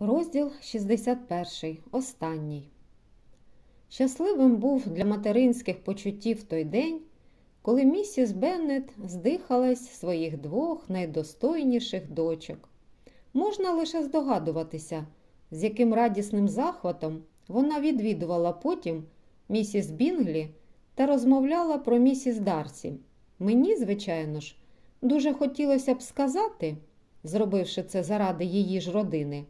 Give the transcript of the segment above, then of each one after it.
Розділ 61. Останній. Щасливим був для материнських почуттів той день, коли місіс Беннет здихалась своїх двох найдостойніших дочок. Можна лише здогадуватися, з яким радісним захватом вона відвідувала потім місіс Бінглі та розмовляла про місіс Дарсі. Мені, звичайно ж, дуже хотілося б сказати, зробивши це заради її ж родини,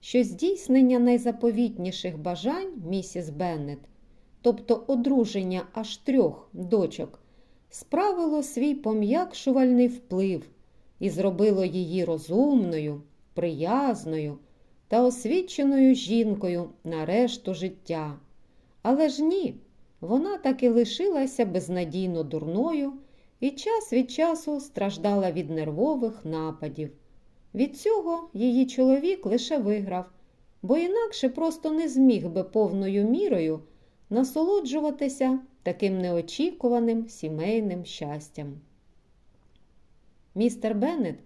що здійснення найзаповітніших бажань місіс Беннет, тобто одруження аж трьох дочок, справило свій пом'якшувальний вплив і зробило її розумною, приязною та освіченою жінкою на решту життя. Але ж ні, вона таки лишилася безнадійно дурною і час від часу страждала від нервових нападів. Від цього її чоловік лише виграв, бо інакше просто не зміг би повною мірою насолоджуватися таким неочікуваним сімейним щастям. Містер Беннет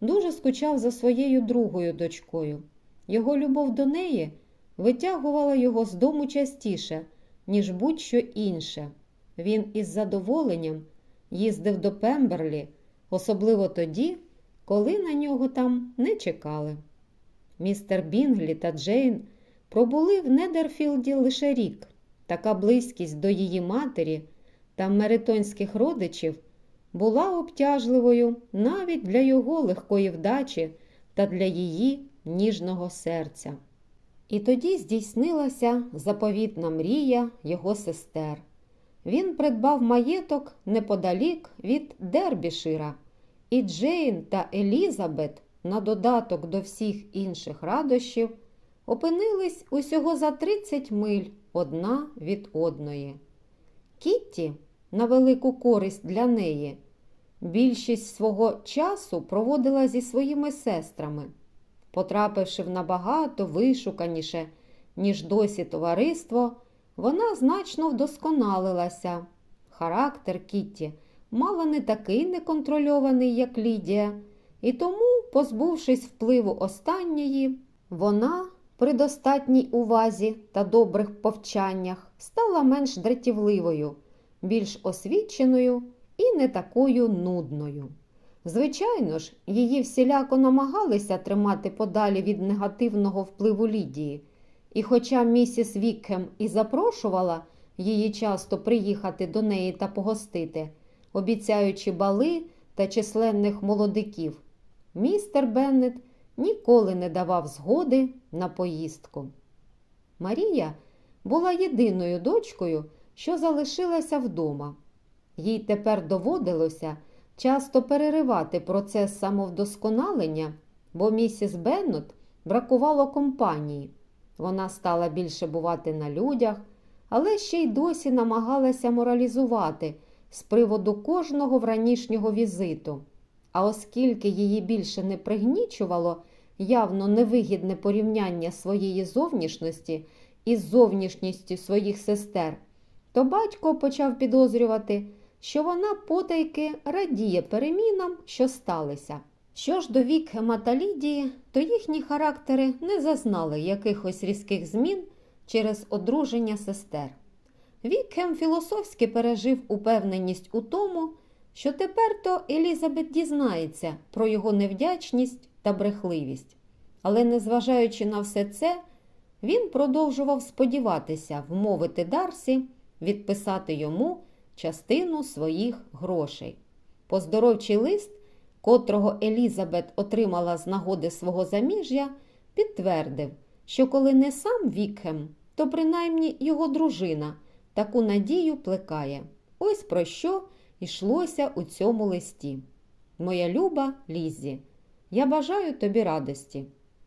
дуже скучав за своєю другою дочкою. Його любов до неї витягувала його з дому частіше, ніж будь-що інше. Він із задоволенням їздив до Пемберлі, особливо тоді, коли на нього там не чекали. Містер Бінглі та Джейн пробули в Недерфілді лише рік. Така близькість до її матері та меритонських родичів була обтяжливою навіть для його легкої вдачі та для її ніжного серця. І тоді здійснилася заповітна мрія його сестер. Він придбав маєток неподалік від Дербішира, і Джейн та Елізабет, на додаток до всіх інших радощів, опинились усього за 30 миль одна від одної. Кітті, на велику користь для неї, більшість свого часу проводила зі своїми сестрами, потрапивши в набагато вишуканіше, ніж досі товариство, вона значно вдосконалилася. Характер Кітті мала не такий неконтрольований, як Лідія, і тому, позбувшись впливу останньої, вона при достатній увазі та добрих повчаннях стала менш дратівливою, більш освіченою і не такою нудною. Звичайно ж, її всіляко намагалися тримати подалі від негативного впливу Лідії, і хоча місіс Вікхем і запрошувала її часто приїхати до неї та погостити, обіцяючи бали та численних молодиків, містер Беннет ніколи не давав згоди на поїздку. Марія була єдиною дочкою, що залишилася вдома. Їй тепер доводилося часто переривати процес самовдосконалення, бо місіс Беннет бракувало компанії. Вона стала більше бувати на людях, але ще й досі намагалася моралізувати з приводу кожного вранішнього візиту. А оскільки її більше не пригнічувало явно невигідне порівняння своєї зовнішності із зовнішністю своїх сестер, то батько почав підозрювати, що вона потайки радіє перемінам, що сталися. Що ж до Вікхема та Лідії, то їхні характери не зазнали якихось різких змін через одруження сестер. Вікхем філософськи пережив упевненість у тому, що тепер то Елізабет дізнається про його невдячність та брехливість. Але, незважаючи на все це, він продовжував сподіватися вмовити Дарсі відписати йому частину своїх грошей. Поздоровчий лист, котрого Елізабет отримала з нагоди свого заміжжя, підтвердив, що коли не сам Вікхем, то принаймні його дружина таку надію плекає. Ось про що йшлося у цьому листі. Моя люба Лізі, я бажаю тобі радості.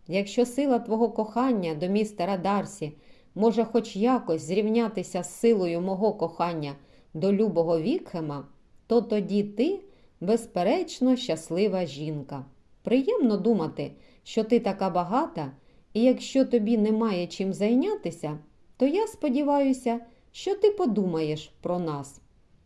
Якщо сила твого кохання до містера Дарсі може хоч якось зрівнятися з силою мого кохання до любого Вікхема, то тоді ти, безперечно, щаслива жінка. Приємно думати, що ти така багата, і якщо тобі немає чим зайнятися, то я сподіваюся, що ти подумаєш про нас.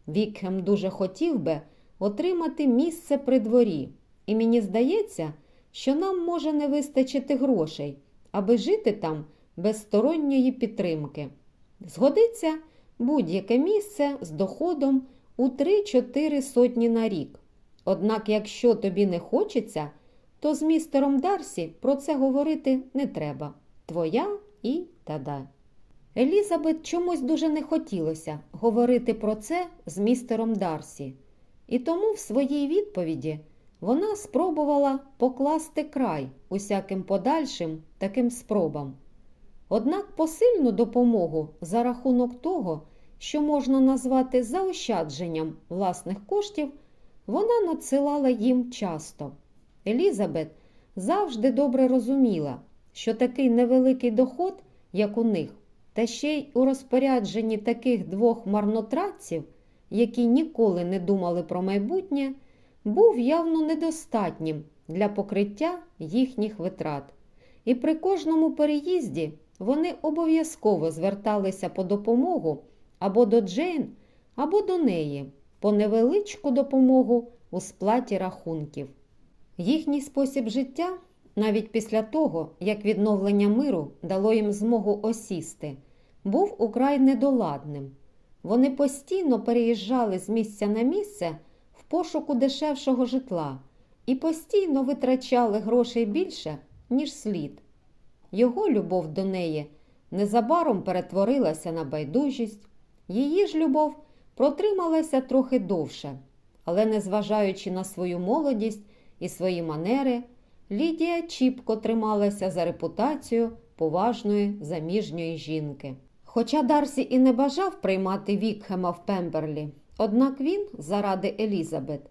Вікхем дуже хотів би отримати місце при дворі, і мені здається, що нам може не вистачити грошей, аби жити там без сторонньої підтримки. Згодиться будь-яке місце з доходом у 3-4 сотні на рік. Однак, якщо тобі не хочеться, то з містером Дарсі про це говорити не треба. Твоя і тада. Елізабет чомусь дуже не хотілося говорити про це з містером Дарсі, і тому в своїй відповіді вона спробувала покласти край усяким подальшим таким спробам. Однак посильну допомогу за рахунок того, що можна назвати заощадженням власних коштів, вона надсилала їм часто. Елізабет завжди добре розуміла, що такий невеликий доход, як у них, та ще й у розпорядженні таких двох марнотратців, які ніколи не думали про майбутнє, був явно недостатнім для покриття їхніх витрат. І при кожному переїзді вони обов'язково зверталися по допомогу або до Джейн, або до неї, по невеличку допомогу у сплаті рахунків. Їхній спосіб життя, навіть після того, як відновлення миру дало їм змогу осісти, був украй недоладним. Вони постійно переїжджали з місця на місце в пошуку дешевшого житла і постійно витрачали грошей більше, ніж слід. Його любов до неї незабаром перетворилася на байдужість, її ж любов протрималася трохи довше, але, незважаючи на свою молодість і свої манери, Лідія чіпко трималася за репутацію поважної заміжньої жінки. Хоча Дарсі і не бажав приймати Вікхема в Пемберлі, однак він, заради Елізабет,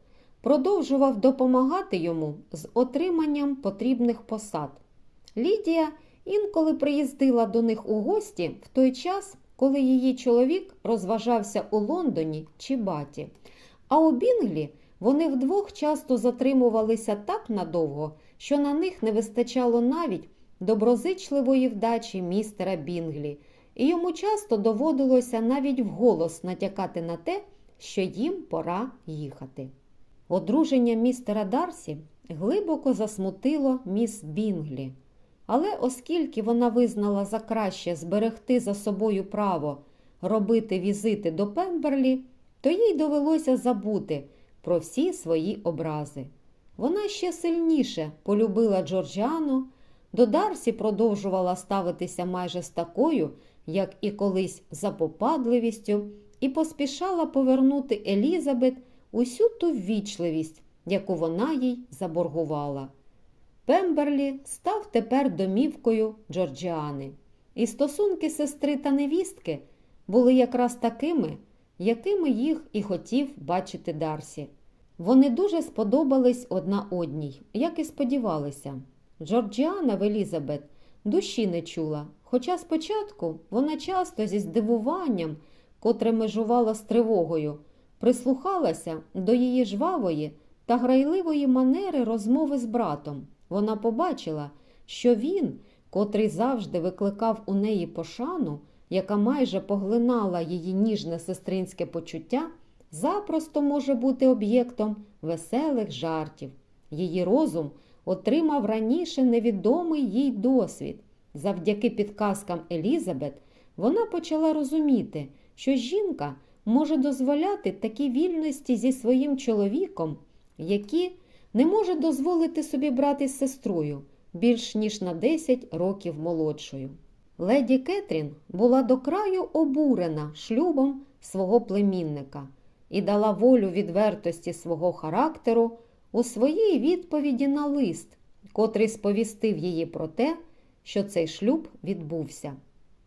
продовжував допомагати йому з отриманням потрібних посад. Лідія інколи приїздила до них у гості в той час, коли її чоловік розважався у Лондоні чи Баті. А у Бінглі вони вдвох часто затримувалися так надовго, що на них не вистачало навіть доброзичливої вдачі містера Бінглі, і йому часто доводилося навіть вголос натякати на те, що їм пора їхати. Одруження містера Дарсі глибоко засмутило міс Бінглі. Але оскільки вона визнала за краще зберегти за собою право робити візити до Пемберлі, то їй довелося забути про всі свої образи. Вона ще сильніше полюбила Джорджіану, до Дарсі продовжувала ставитися майже з такою, як і колись запопадливістю, і поспішала повернути Елізабет усю ту ввічливість, яку вона їй заборгувала. Пемберлі став тепер домівкою Джорджіани, і стосунки сестри та невістки були якраз такими, якими їх і хотів бачити Дарсі. Вони дуже сподобались одна одній, як і сподівалися. Джорджіана в Елізабет душі не чула, хоча спочатку вона часто зі здивуванням, котре межувало з тривогою, прислухалася до її жвавої та грайливої манери розмови з братом. Вона побачила, що він, котрий завжди викликав у неї пошану, яка майже поглинала її ніжне сестринське почуття, запросто може бути об'єктом веселих жартів. Її розум отримав раніше невідомий їй досвід. Завдяки підказкам Елізабет вона почала розуміти, що жінка може дозволяти такі вільності зі своїм чоловіком, які не може дозволити собі брати з сестрою більш ніж на 10 років молодшою. Леді Кетрін була до краю обурена шлюбом свого племінника і дала волю відвертості свого характеру у своїй відповіді на лист, котрий сповістив її про те, що цей шлюб відбувся.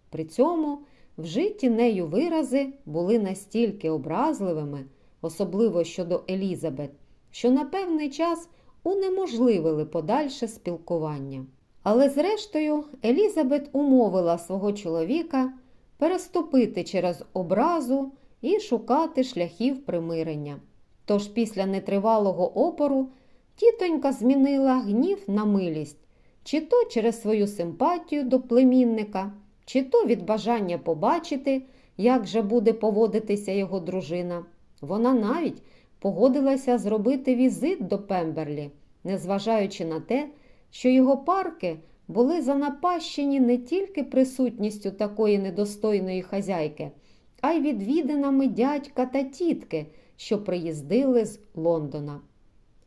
При цьому вжиті нею вирази були настільки образливими, особливо щодо Елізабет, що на певний час унеможливили подальше спілкування. Але, зрештою, Елізабет умовила свого чоловіка переступити через образу і шукати шляхів примирення. Тож після нетривалого опору тітонька змінила гнів на милість, чи то через свою симпатію до племінника, чи то від бажання побачити, як же буде поводитися його дружина. Вона навіть погодилася зробити візит до Пемберлі, незважаючи на те, що його парки були занапащені не тільки присутністю такої недостойної хазяйки, а й відвідинами дядька та тітки, що приїздили з Лондона.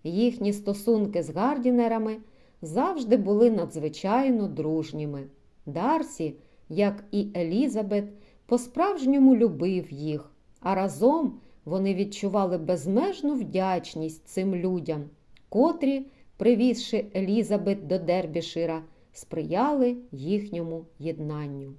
Їхні стосунки з Гардінерами завжди були надзвичайно дружніми. Дарсі, як і Елізабет, по-справжньому любив їх, а разом вони відчували безмежну вдячність цим людям, котрі, привізши Елізабет до Дербішира, сприяли їхньому єднанню.